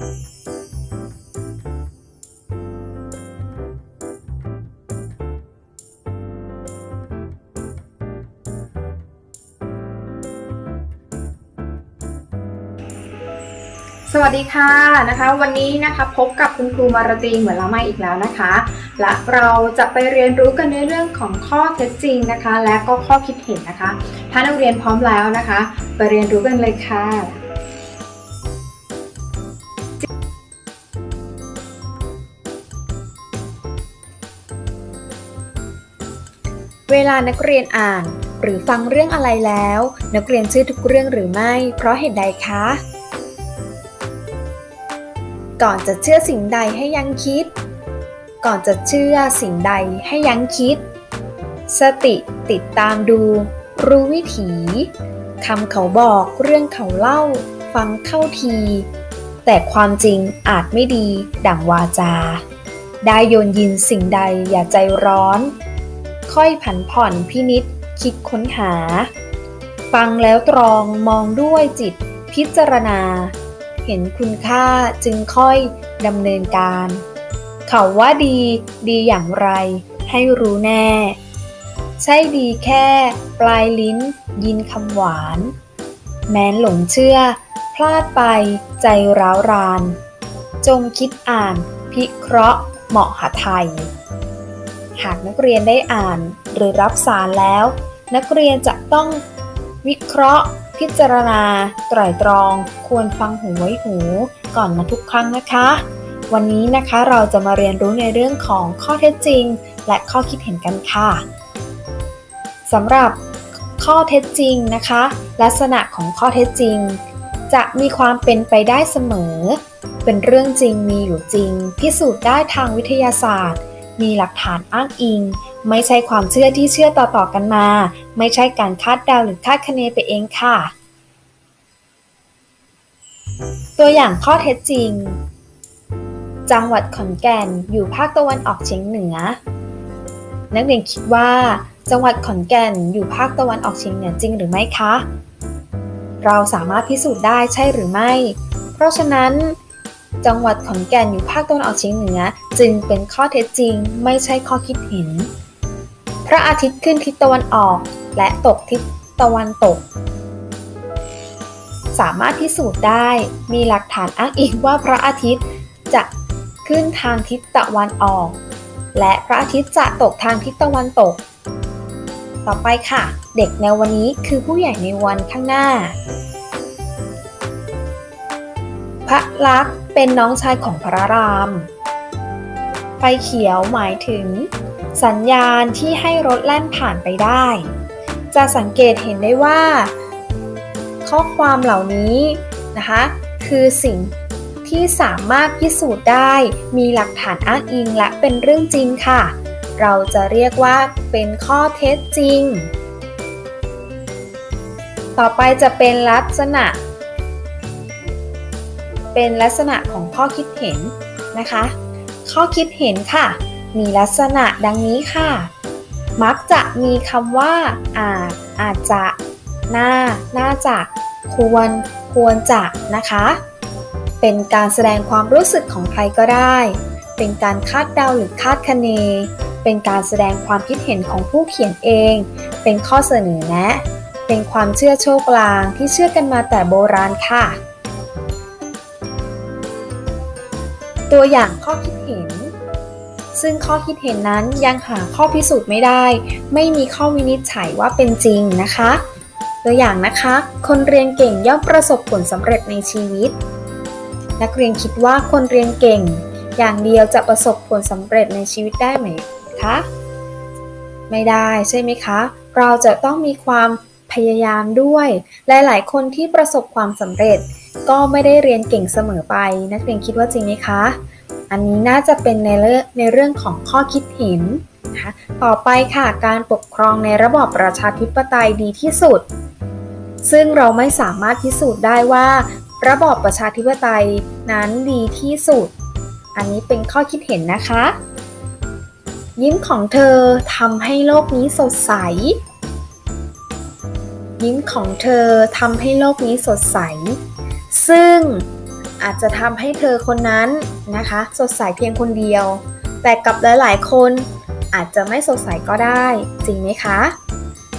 สวัสดีค่ะนะคะ วันนี้นะคะพบกับคุณครูมารตีเหมือนละไม่อีกแล้วนะคะ และเราจะไปเรียนรู้กันในเรื่องของข้อเท็จจริงนะคะ และก็ข้อคิดเห็นนะคะ ถ้านักเรียนพร้อมแล้วนะคะ ไปเรียนรู้กันเลยค่ะ เวลานักเรียนอ่าน หรือฟังเรื่องอะไรแล้ว นักเรียนเชื่อทุกเรื่องหรือไม่ เพราะเหตุใดคะ ก่อนจะเชื่อสิ่งใดให้ยังคิด ก่อนจะเชื่อสิ่งใดให้ยังคิด สติติดตามดู รู้วิถีคำเขาบอกเรื่องเขาเล่า ฟังเข้าที แต่ความจริงอาจไม่ดี ดั่งวาจา ได้โยนยินสิ่งใดอย่าใจร้อน ค่อยผันผ่อนพินิษคิดค้นหา ฟังแล้วตรองมองด้วยจิตพิจารณา เห็นคุณค่าจึงค่อยดำเนินการ เขาว่าดีดีอย่างไร ให้รู้แน่ ใช่ดีแค่ปลายลิ้นยินคำหวาน แม้นหลงเชื่อ พลาดไปใจร้าวราน จงคิดอ่านพิเคราะห์เหมาะหาไทย หากนักเรียนได้อ่านหรือรับสารแล้ว นักเรียนจะต้องวิเคราะห์ พิจารณา ไตร่ตรอง ควรฟังหูไว้หูก่อนมาทุกครั้งนะคะ วันนี้นะคะเราจะมาเรียนรู้ในเรื่องของข้อเท็จจริง และข้อคิดเห็นกันค่ะสำหรับข้อเท็จจริงนะคะ ลักษณะของข้อเท็จจริง จะมีความเป็นไปได้เสมอ เป็นเรื่องจริงมีอยู่จริง พิสูจน์ได้ทางวิทยาศาสตร์ มีหลักฐานอ้างอิง ไม่ใช่ความเชื่อที่เชื่อต่อๆกันมา ไม่ใช่การคาดเดาหรือคาดคะเนไปเองค่ะ ตัวอย่างข้อเท็จจริง จังหวัดขอนแก่นอยู่ภาคตะวันออกเฉียงเหนือ นักเรียนคิดว่า จังหวัดขอนแก่นอยู่ภาคตะวันออกเฉียงเหนือจริงหรือไม่คะ เราสามารถพิสูจน์ได้ใช่หรือไม่ เพราะฉะนั้น จังหวัดขอนแก่นอยู่ภาคตะวันออกเฉียงเหนือ จึงเป็นข้อเท็จจริงไม่ใช่ข้อคิดเห็น พระอาทิตย์ขึ้นทิศตะวันออก และตกทิศตะวันตก สามารถพิสูจน์ได้มีหลักฐานอ้างอิงว่าพระอาทิตย์จะขึ้นทางทิศตะวันออก และพระอาทิตย์จะตกทางทิศตะวันตก ต่อไปค่ะ เด็กในวันนี้คือผู้ใหญ่ในวันข้างหน้า พระลักษณ์เป็นน้องชายของพระราม ไฟเขียวหมายถึง สัญญาณที่ให้รถแล่นผ่านไปได้ จะสังเกตเห็นได้ว่า ข้อความเหล่านี้นะคะ คือสิ่งที่สามารถพิสูจน์ได้มีหลักฐานอ้างอิงและเป็นเรื่องจริงค่ะ เราจะเรียกว่าเป็นข้อเท็จจริง ต่อไปจะเป็นลักษณะ เป็นลักษณะของข้อคิดเห็นนะคะ ข้อคิดเห็นค่ะ มีลักษณะดังนี้ค่ะ มักจะมีคำว่า อาจ อาจจะ น่า น่าจะ ควร ควรจะนะคะ เป็นการแสดงความรู้สึกของใครก็ได้ เป็นการคาดเดาหรือคาดคะเน เป็นการแสดงความคิดเห็นของผู้เขียนเอง เป็นข้อเสนอแนะ เป็นความเชื่อโชคลางที่เชื่อกันมาแต่โบราณค่ะ ตัวอย่างข้อคิดเห็น ซึ่งข้อคิดเห็นนั้นยังหาข้อพิสูจน์ไม่ได้ ไม่มีข้อวินิจฉัยว่าเป็นจริงนะคะ ตัวอย่างนะคะ คนเรียนเก่งย่อมประสบผลสำเร็จในชีวิต นักเรียนคิดว่าคนเรียนเก่ง อย่างเดียวจะประสบผลสำเร็จในชีวิตได้ไหมคะไม่ได้ใช่ไหมคะ เราจะต้องมีความพยายามด้วย หลาย ๆ คนที่ประสบความสำเร็จ ก็ไม่ได้เรียนเก่งเสมอไป นักเรียนคิดว่าจริงไหมคะ อันนี้น่าจะเป็นในเรื่องในเรื่องของข้อคิดเห็นนะคะต่อไปค่ะการปกครองในระบอบประชาธิปไตยดีที่สุด ซึ่งเราไม่สามารถพิสูจน์ได้ว่า ระบอบประชาธิปไตยนั้นดีที่สุด อันนี้เป็นข้อคิดเห็นนะคะ ยิ้มของเธอทำให้โลกนี้สดใส ยิ้มของเธอทำให้โลกนี้สดใส ซึ่งอาจจะทำให้เธอคนนั้นนะคะ สดใสเพียงคนเดียว แต่กับหลายๆ คนอาจจะไม่สดใสก็ได้ จริงไหมคะ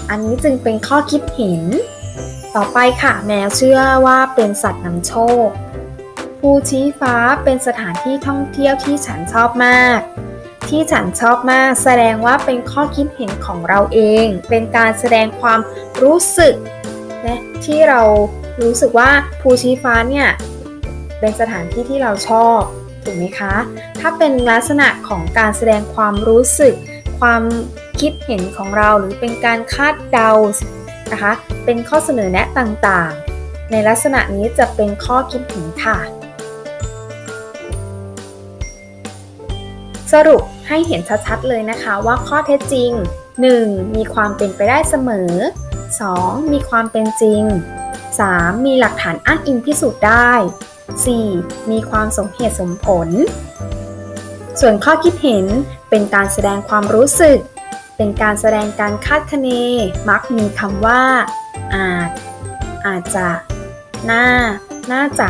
อันนี้จึงเป็นข้อคิดเห็น ต่อไปค่ะ แมวเชื่อว่าเป็นสัตว์นำโชค ภูชี้ฟ้าเป็นสถานที่ท่องเที่ยวที่ฉันชอบมาก ที่ฉันชอบมากแสดงว่าเป็นข้อคิดเห็นของเราเอง เป็นการแสดงความรู้สึกนะที่เรา รู้สึกว่าภูชี้ฟ้าเนี่ยเป็นสถานที่ที่เราชอบถูกไหมคะ ถ้าเป็นลักษณะของการแสดงความรู้สึก ความคิดเห็นของเราหรือเป็นการคาดเดานะคะ เป็นข้อเสนอแนะต่างๆ ในลักษณะนี้จะเป็นข้อคิดเห็นค่ะ สรุปให้เห็นชัดๆเลยนะคะว่าข้อเท็จจริง 1. มีความเป็นไปได้เสมอ 2. มีความเป็นจริง 3. มีหลักฐานอ้างอิงพิสูจน์ได้ 4. มีความสมเหตุสมผล ส่วนข้อคิดเห็นเป็นการแสดงความรู้สึก เป็นการแสดงการคาดคะเน มักมีคำว่า อาจ อาจจะ น่า น่าจะ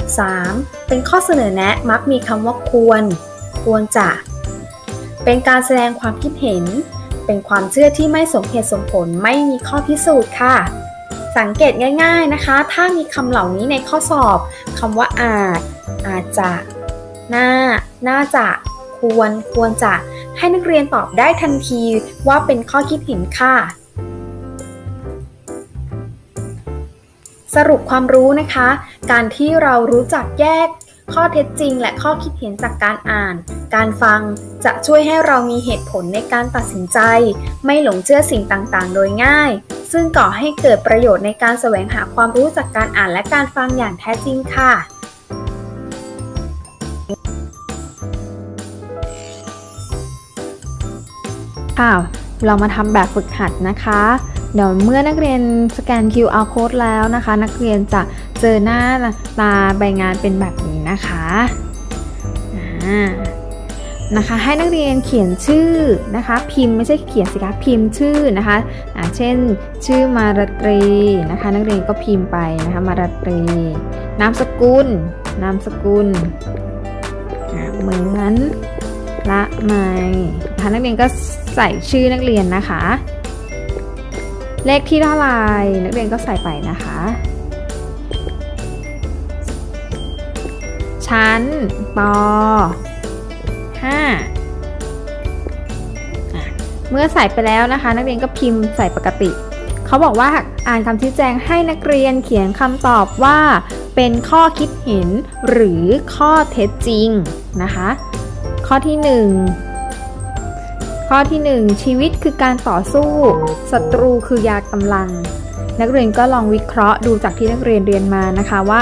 3. เป็นข้อเสนอแนะมักมีคำว่าควร ควรจะ เป็นการแสดงความคิดเห็น เป็นความเชื่อที่ไม่สมเหตุสมผลไม่มีข้อพิสูจน์ค่ะ สังเกตง่าย ๆนะคะ ถ้ามีคำเหล่านี้ในข้อสอบคำว่าอาจ อาจจะ น่า น่าจะ ควร ควรจะ ให้นักเรียนตอบได้ทันทีว่าเป็นข้อคิดเห็นค่ะ สรุปความรู้นะคะ การที่เรารู้จักแยกข้อเท็จจริงและข้อคิดเห็นจากการอ่าน การฟังจะช่วยให้เรามีเหตุผลในการตัดสินใจ ไม่หลงเชื่อสิ่งต่างๆ โดยง่าย ซึ่งก่อให้เกิดประโยชน์ในการแสวงหาความรู้จากการอ่านและการฟังอย่างแท้จริงค่ะค่ะเรามาทำแบบฝึกหัดนะคะ เดี๋ยวเมื่อนักเรียนสแกน QR code แล้วนะคะ นักเรียนจะเจอหน้าตาใบงานเป็นแบบนี้นะคะอ่า นะคะ ให้นักเรียนเขียนชื่อนะคะ พิมพ์ไม่ใช่เขียนสิคะพิมพ์ชื่อนะคะอ่าเช่น ชื่อมารตรีนะคะ นักเรียนก็พิมพ์ไปนะคะ มารตรี นามสกุล นามสกุลอ่าเหมือนละไมนะคะนักเรียนก็ใส่ชื่อนักเรียนนะคะ เลขที่เท่าไหร่นักเรียนก็ใส่ไปนะคะ ชั้นปอะเมื่อใส่ไปแล้วนะคะ นักเรียนก็พิมพ์ใส่ปกติ เขาบอกว่าอ่านคำชี้แจงให้นักเรียนเขียนคำตอบว่า เป็นข้อคิดเห็นหรือข้อเท็จจริงนะคะ ข้อที่ 1ข้อที่ 1 ชีวิตคือการต่อสู้ศัตรูคือยากำลัง นักเรียนก็ลองวิเคราะห์ดูจากที่นักเรียนเรียนมานะคะว่า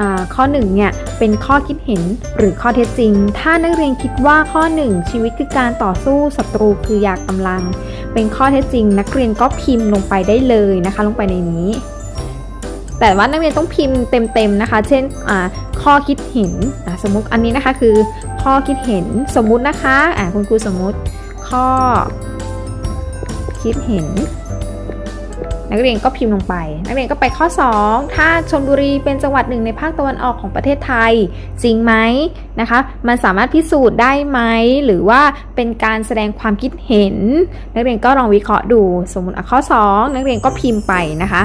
อ่าข้อ1เนี่ย เป็นข้อคิดเห็นหรือข้อเท็จจริง ถ้านักเรียนคิดว่าข้อ 1 ชีวิตคือการต่อสู้ศัตรูคือยากำลัง เป็นข้อเท็จจริง นักเรียนก็พิมพ์ลงไปได้เลยนะคะ ลงไปในนี้ แต่ว่านักเรียนต้องพิมพ์เต็มๆนะคะ เช่นอ่าข้อคิดเห็นอะสมมุติอันนี้นะคะคือข้อคิดเห็นสมมุตินะคะอ่าคุณครูสมมุติข้อคิดเห็น นักเรียนก็พิมพ์ลงไป นักเรียนก็ไปข้อ 2 ถ้าชลบุรีเป็นจังหวัดหนึ่งในภาคตะวันออกของประเทศไทย จริงไหมนะคะ มันสามารถพิสูจน์ได้ไหม หรือว่าเป็นการแสดงความคิดเห็น นักเรียนก็ลองวิเคราะห์ดู สมมติข้อ 2 นักเรียนก็พิมพ์ไปนะคะ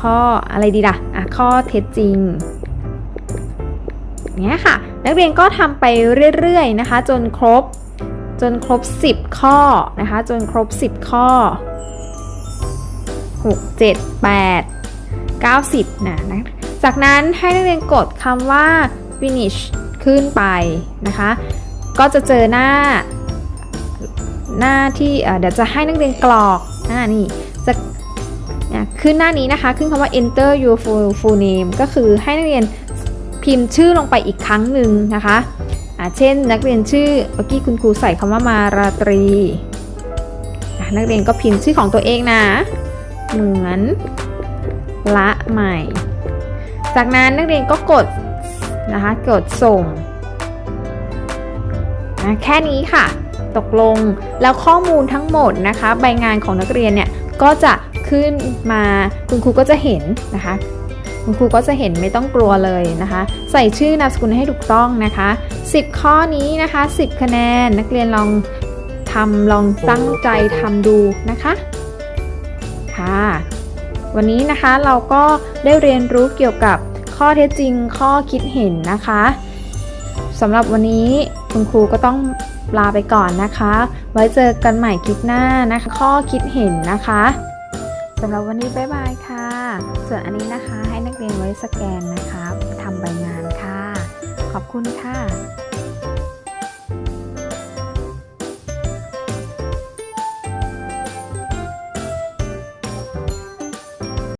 ข้ออะไรดีล่ะอะข้อเท็จจริงเนี้ยค่ะ นักเรียนก็ทำไปเรื่อยๆนะคะ จนครบจนครบ 10 ข้อนะคะ จนครบ 10 ข้อ 6 7 8 90นะนะจากนั้นให้นักเรียนกดคำว่า finish ขึ้นไปนะคะ ก็จะเจอหน้า หน้าที่เดี๋ยวจะให้นักเรียนกรอกหน้านี่จะขึ้นหน้านี้นะคะ ขึ้นคำว่า enter your full full name ก็คือให้นักเรียนพิมพ์ชื่อลงไปอีกครั้งหนึ่งนะคะเช่น นักเรียนชื่อเมื่อกี้คุณครูใส่คำว่ามาราตรี นักเรียนก็พิมพ์ชื่อของตัวเองนะ เหมือน ละใหม่ จากนั้นนักเรียนก็กดนะคะกดส่งนะแค่นี้ค่ะ ตกลงแล้วข้อมูลทั้งหมดนะคะ ใบงานของนักเรียนเนี่ยก็จะขึ้นมาคุณครูก็จะเห็นนะคะคุณครูก็จะเห็นไม่ต้องกลัวเลยนะคะ ใส่ชื่อนามสกุลให้ถูกต้องนะคะ 10 ข้อนี้นะคะ 10 คะแนน นักเรียนลองทำลองตั้งใจทำดูนะคะ ค่ะ วันนี้นะคะเราก็ได้เรียนรู้เกี่ยวกับข้อเท็จจริงข้อคิดเห็นนะคะสำหรับวันนี้คุณครูก็ต้องลาไปก่อนนะคะ ไว้เจอกันใหม่คลิปหน้านะคะ ข้อคิดเห็นนะคะสำหรับวันนี้บ๊ายบายค่ะ ส่วนอันนี้นะคะให้นักเรียนไว้สแกนนะคะทำใบงานค่ะ ขอบคุณค่ะ